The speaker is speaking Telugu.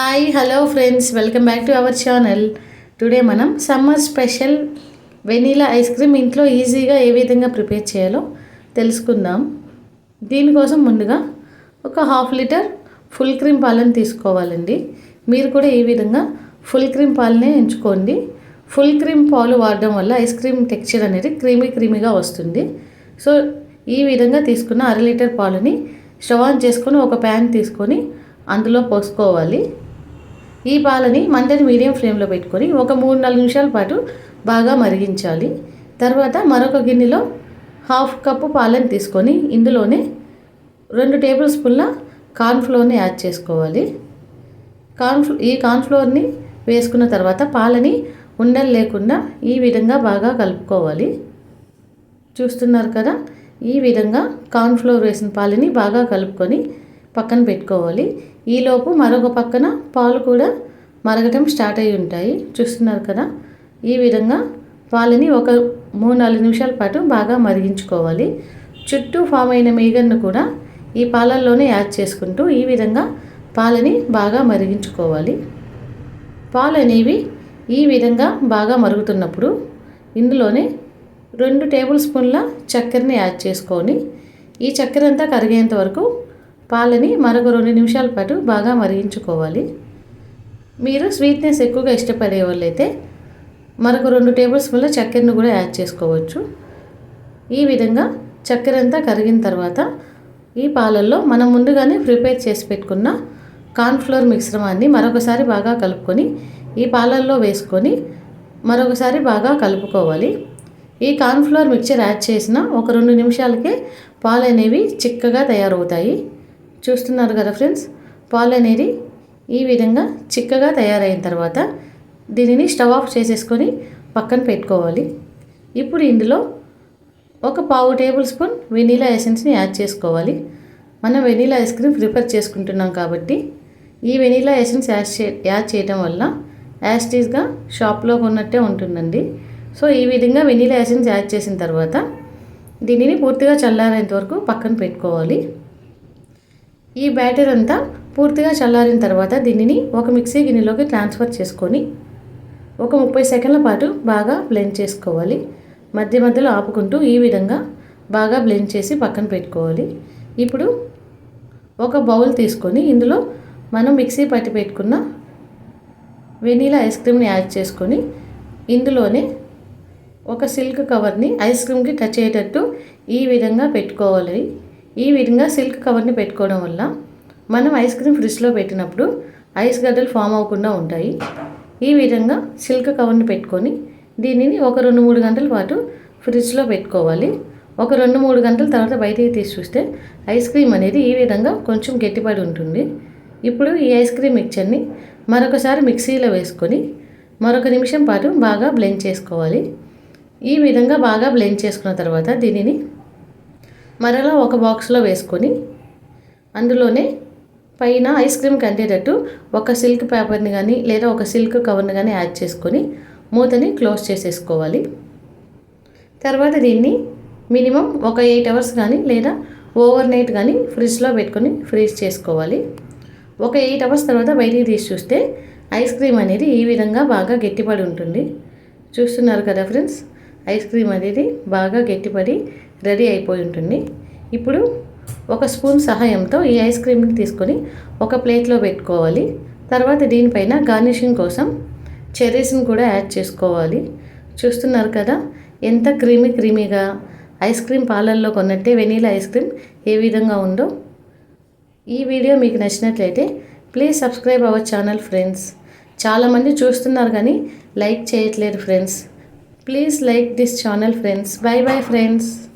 Hi hello friends welcome back to our channel today మనం summer special vanilla ice cream ఇంట్లో ఈజీగా ఏ విధంగా ప్రిపేర్ చేయాలో తెలుసుకుందాం. దీనికోసం ముందుగా ఒక హాఫ్ లీటర్ ఫుల్ క్రీమ్ పాలను తీసుకోవాలండి. మీరు కూడా ఈ విధంగా ఫుల్ క్రీమ్ పాలనే ఎంచుకోండి. ఫుల్ క్రీమ్ పాలు వాడడం వల్ల ఐస్ క్రీమ్ టెక్స్చర్ అనేది క్రీమీ క్రీమీగా వస్తుంది. సో ఈ విధంగా తీసుకున్న అర లీటర్ పాలని స్టవ్ ఆన్ చేసుకొని ఒక ప్యాన్ తీసుకొని అందులో పోసుకోవాలి. ఈ పాలని మంటని మీడియం ఫ్లేమ్లో పెట్టుకొని ఒక మూడు నాలుగు నిమిషాల పాటు బాగా మరిగించాలి. తర్వాత మరొక గిన్నెలో హాఫ్ కప్పు పాలను తీసుకొని ఇందులోనే రెండు టేబుల్ స్పూన్ల కార్న్ఫ్లోర్ని యాడ్ చేసుకోవాలి. కార్న్ఫ్లో ఈ కార్న్ఫ్లోర్ని వేసుకున్న తర్వాత పాలని ఉండలు లేకుండా ఈ విధంగా బాగా కలుపుకోవాలి. చూస్తున్నారు కదా? ఈ విధంగా కార్న్ఫ్లోర్ వేసిన పాలని బాగా కలుపుకొని పక్కన పెట్టుకోవాలి. ఈలోపు మరొక పక్కన పాలు కూడా మరగటం స్టార్ట్ అయి ఉంటాయి. చూస్తున్నారు కదా? ఈ విధంగా పాలని ఒక మూడు నాలుగు నిమిషాల పాటు బాగా మరిగించుకోవాలి. చుట్టూ ఫామ్ అయిన మీగన్ను కూడా ఈ పాలల్లోనే యాడ్ చేసుకుంటూ ఈ విధంగా పాలని బాగా మరిగించుకోవాలి. పాలు అనేవి ఈ విధంగా బాగా మరుగుతున్నప్పుడు ఇందులోనే రెండు టేబుల్ స్పూన్ల చక్కెరని యాడ్ చేసుకొని ఈ చక్కెర అంతా కరిగేంత వరకు పాలని మరొక రెండు నిమిషాల పాటు బాగా మరిగించుకోవాలి. మీరు స్వీట్నెస్ ఎక్కువగా ఇష్టపడే వాళ్ళైతే మరొక రెండు టేబుల్ స్పూన్ల చక్కెరను కూడా యాడ్ చేసుకోవచ్చు. ఈ విధంగా చక్కెర అంతా కరిగిన తర్వాత ఈ పాలల్లో మనం ముందుగానే ప్రిపేర్ చేసి పెట్టుకున్న కార్న్ఫ్లోర్ మిశ్రమాన్ని మరొకసారి బాగా కలుపుకొని ఈ పాలల్లో వేసుకొని మరొకసారి బాగా కలుపుకోవాలి. ఈ కార్న్ఫ్లోర్ మిక్చర్ యాడ్ చేసిన ఒక రెండు నిమిషాలకే పాలు అనేవి చిక్కగా తయారవుతాయి. చూస్తున్నారు కదా ఫ్రెండ్స్? పాలు అనేది ఈ విధంగా చిక్కగా తయారైన తర్వాత దీనిని స్టవ్ ఆఫ్ చేసేసుకొని పక్కన పెట్టుకోవాలి. ఇప్పుడు ఇందులో ఒక పావు టేబుల్ స్పూన్ వెనీలా ఎసెన్స్ని యాడ్ చేసుకోవాలి. మనం వెనీలా ఐస్ క్రీమ్ ప్రిపేర్ చేసుకుంటున్నాం కాబట్టి ఈ వెనీలా ఎసెన్స్ యాడ్ చే యాడ్ చేయడం వల్ల యాస్టీస్గా షాప్లో కొన్నట్టే ఉంటుందండి. సో ఈ విధంగా వెనీలా ఎసెన్స్ యాడ్ చేసిన తర్వాత దీనిని పూర్తిగా చల్లారేంత వరకు పక్కన పెట్టుకోవాలి. ఈ బ్యాటర్ అంతా పూర్తిగా చల్లారిన తర్వాత దీనిని ఒక మిక్సీ గిన్నెలోకి ట్రాన్స్ఫర్ చేసుకొని ఒక ముప్పై సెకండ్ల పాటు బాగా బ్లెండ్ చేసుకోవాలి. మధ్య మధ్యలో ఆపుకుంటూ ఈ విధంగా బాగా బ్లెండ్ చేసి పక్కన పెట్టుకోవాలి. ఇప్పుడు ఒక బౌల్ తీసుకొని ఇందులో మనం మిక్సీ పట్టి పెట్టుకున్న వెనీలా ఐస్ క్రీమ్ని యాడ్ చేసుకొని ఇందులోనే ఒక సిల్క్ కవర్ని ఐస్ క్రీమ్కి టచ్ అయ్యేటట్టు ఈ విధంగా పెట్టుకోవాలి. ఈ విధంగా సిల్క్ కవర్ని పెట్టుకోవడం వల్ల మనం ఐస్ క్రీమ్ ఫ్రిడ్జ్లో పెట్టినప్పుడు ఐస్ గడ్డలు ఫామ్ అవ్వకుండా ఉంటాయి. ఈ విధంగా సిల్క్ కవర్ని పెట్టుకొని దీనిని ఒక రెండు మూడు గంటల పాటు ఫ్రిడ్జ్లో పెట్టుకోవాలి. ఒక రెండు మూడు గంటల తర్వాత బయటికి తీసి చూస్తే ఐస్ క్రీమ్ అనేది ఈ విధంగా కొంచెం గట్టిపడి ఉంటుంది. ఇప్పుడు ఈ ఐస్ క్రీమ్ మిక్చర్ని మరొకసారి మిక్సీలో వేసుకొని మరొక నిమిషం పాటు బాగా బ్లెండ్ చేసుకోవాలి. ఈ విధంగా బాగా బ్లెండ్ చేసుకున్న తర్వాత దీనిని మరలా ఒక బాక్స్లో వేసుకొని అందులోనే పైన ఐస్ క్రీమ్ కంటేటట్టు ఒక సిల్క్ పేపర్ని కానీ లేదా ఒక సిల్క్ కవర్ని కానీ యాడ్ చేసుకొని మూతని క్లోజ్ చేసేసుకోవాలి. తర్వాత దీన్ని మినిమం ఒక ఎయిట్ అవర్స్ కానీ లేదా ఓవర్ నైట్ కానీ ఫ్రిడ్జ్లో పెట్టుకొని ఫ్రీజ్ చేసుకోవాలి. ఒక ఎయిట్ అవర్స్ తర్వాత బయటికి తీసి చూస్తే ఐస్ క్రీమ్ అనేది ఈ విధంగా బాగా గట్టిపడి ఉంటుంది. చూస్తున్నారు కదా ఫ్రెండ్స్? ఐస్ క్రీమ్ అనేది బాగా గట్టిపడి రెడీ అయిపోయి ఉంటుంది. ఇప్పుడు ఒక స్పూన్ సహాయంతో ఈ ఐస్ క్రీమ్ని తీసుకొని ఒక ప్లేట్లో పెట్టుకోవాలి. తర్వాత దీనిపైన గార్నిషింగ్ కోసం చెర్రీస్ని కూడా యాడ్ చేసుకోవాలి. చూస్తున్నారు కదా ఎంత క్రీమీ క్రీమీగా ఐస్ క్రీమ్ పాలల్లో కొన్నట్టే వెనీలా ఐస్ క్రీమ్ ఏ విధంగా ఉందో. ఈ వీడియో మీకు నచ్చినట్లయితే please subscribe our channel friends. చాలామంది చూస్తున్నారు కానీ లైక్ చేయట్లేదు friends. Please like this channel friends. Bye bye friends.